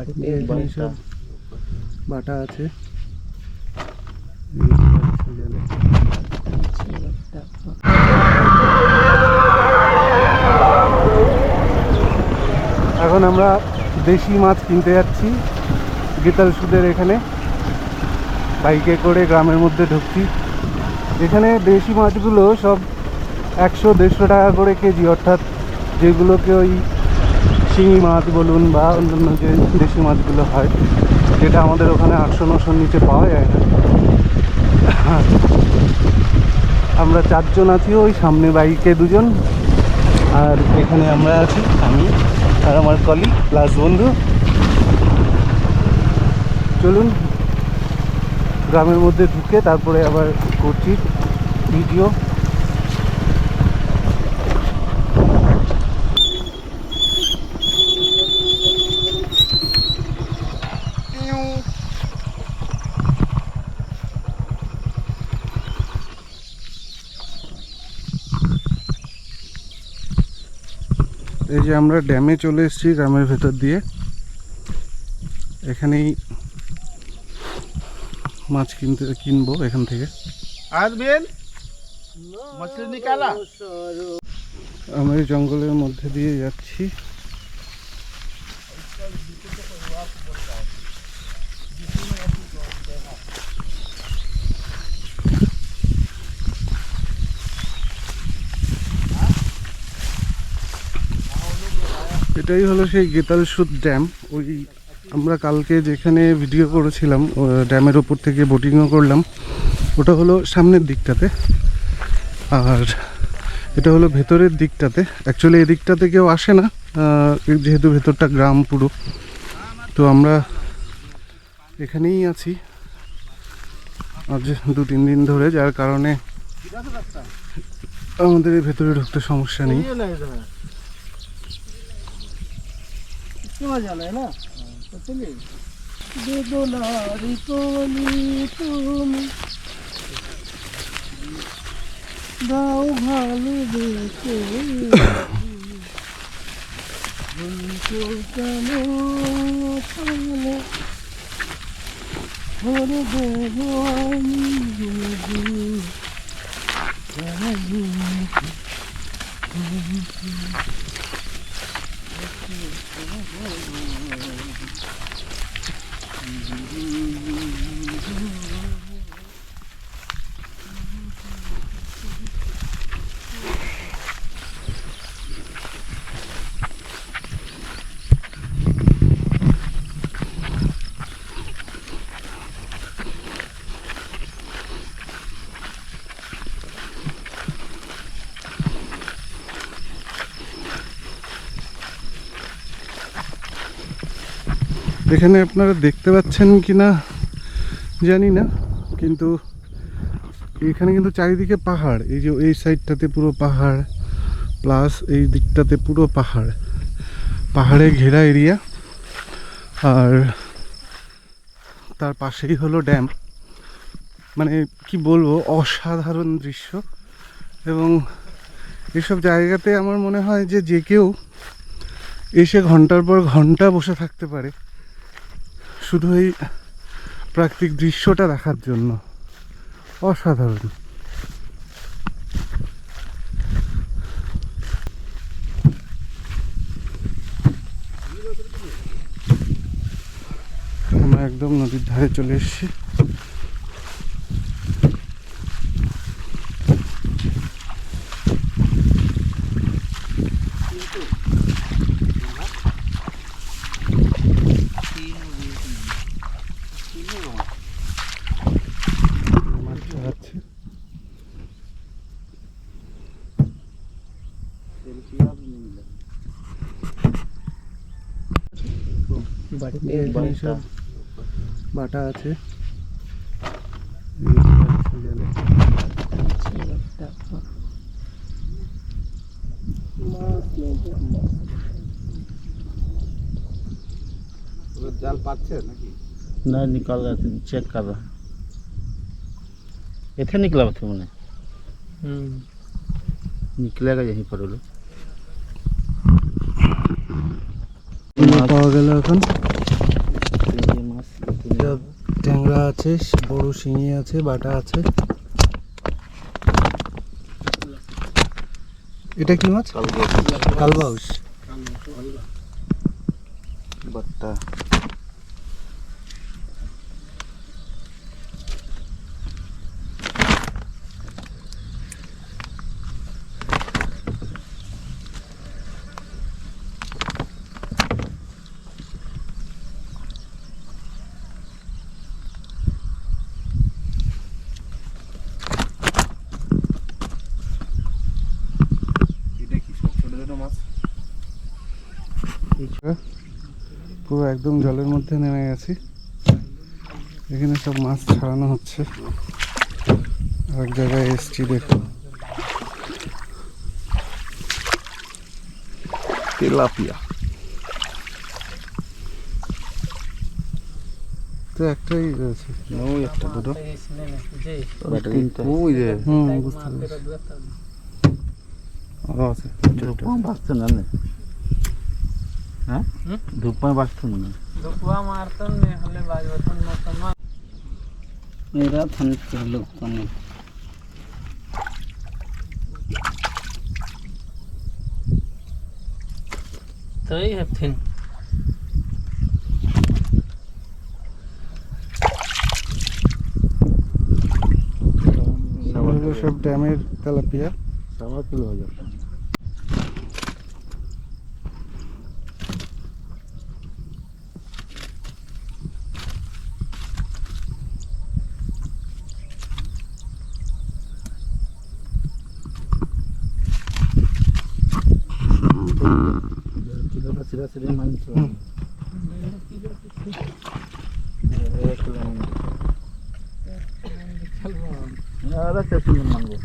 এখানে সব বাটা আছে। এখন আমরা দেশি মাছ কিনতে যাচ্ছি। গীতাল সুদের এখানে। বাইকে করে গ্রামের মধ্যে ঢুকছি। এখানে দেশি মাছগুলো সব একশো দেড়শো টাকা করে কেজি অর্থাৎ যেগুলোকে ওই শিঙি মাছ বলুন বা অন্যান্য যে দেশি মাছগুলো হয়, যেটা আমাদের ওখানে আটশো নশোর নিচে পাওয়া যায় না। আমরা চারজন আছি, ওই সামনে বাইকে দুজন। আর এখানে আমরা আছি আমি আর আমার কলিগ প্লাস বন্ধু। চলুন, গ্রামের মধ্যে ঢুকে তারপরে আবার করছি ভিডিও এই যে আমরা ড্যামে চলে এসেছি গ্রামের ভেতর দিয়ে। এখানেই মাছ কিনতে কিনবো এখান থেকে। আসবেন আমরা জঙ্গলের মধ্যে দিয়ে যাচ্ছি। এটাই হলো সেই গেতাল সুদ ড্যাম। ওই আমরা কালকে যেখানে ভিডিও করেছিলাম ড্যামের ওপর থেকে বোটিংও করলাম। ওটা হলো সামনের দিকটাতে। আর এটা হলো ভেতরের দিকটাতে। অ্যাকচুয়ালি এই দিকটাতে কেউ আসে না যেহেতু ভেতরটা গ্রাম পুরো। তো আমরা এখানেই আছি। আজ দু, তিন দিন ধরে, যার কারণে আমাদের ভেতরে ঢুকতে সমস্যা নেই। किंवा झालाय ना चले दोलारी कोणी तुम्ही गाव घालू देते भोर देवानी দেখে এখানে আপনারা দেখতে পাচ্ছেন কি না জানি না, কিন্তু এখানে কিন্তু চারিদিকে পাহাড়। এই যে এই সাইডটাতে পুরো পাহাড়, প্লাস এই দিকটাতে পুরো পাহাড়। পাহাড়ে ঘেরা এরিয়া। আর তার পাশেই হলো ড্যাম। মানে কি বলব, অসাধারণ দৃশ্য। এবং এসব জায়গাতে আমার মনে হয় যে যে কেউ এসে ঘণ্টার পর ঘণ্টা বসে থাকতে পারে। শুধু এই প্রাকৃতিক দৃশ্যটা দেখার জন্য। অসাধারণ। আমরা একদম নদীর ধারে চলে এসেছি। এখানে সব বাটা আছে জাল পাচ্ছে নাকি नहीं निकल रहा था चेक कर रहा इथे निकला थे मैंने निकलेगा यहीं पर वो लोग পাওয়া গেল এখন। ট্যাংরা আছে বড় শিঙি আছে বাটা আছে। এটা কি মাছ? কালবাউস। বাটা। পুরো একদম জলের মধ্যে নেমে গেছি। এখানে সব মাছ ছাড়ানো হচ্ছে। এক জায়গায় এসছি দেখো তেলাপিয়া। তো একটাই রয়েছে। ওই একটা দুটো। ওই যে। হুম বুঝতে পেরেছি। আরও আছে। ধূপমা না? धुप्पा बास्तुन धुप्पा मारतन मेरा थन कर लो कम। तो ही है थिन सब डैमेज तलपिया सवा किलो हो जाता है। सिरा सिरे मन एक लाइन यार कैसे मांगो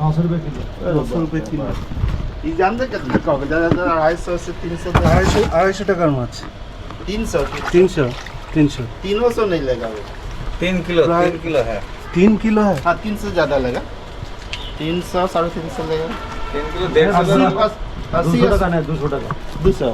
नौ सौ रुपये किलो नौ सौ रुपये किलो ये जानते कितना का होगा ज़्यादा ज़्यादा अढ़ाई सौ से तीन सौ अढ़ाई सौ अढ़ाई सौ टकर माछ तीन सौ तीन सौ तीन सौ तीनों सौ नहीं लगा वो तीन किलो तीन किलो है तीन किलो है हाँ तीन सौ ज़्यादा लगा तीन सौ साढ़े तीन सौ लगा तीन किलो डेढ़ सौ দুশো টাকা না দুশো টাকা দুশো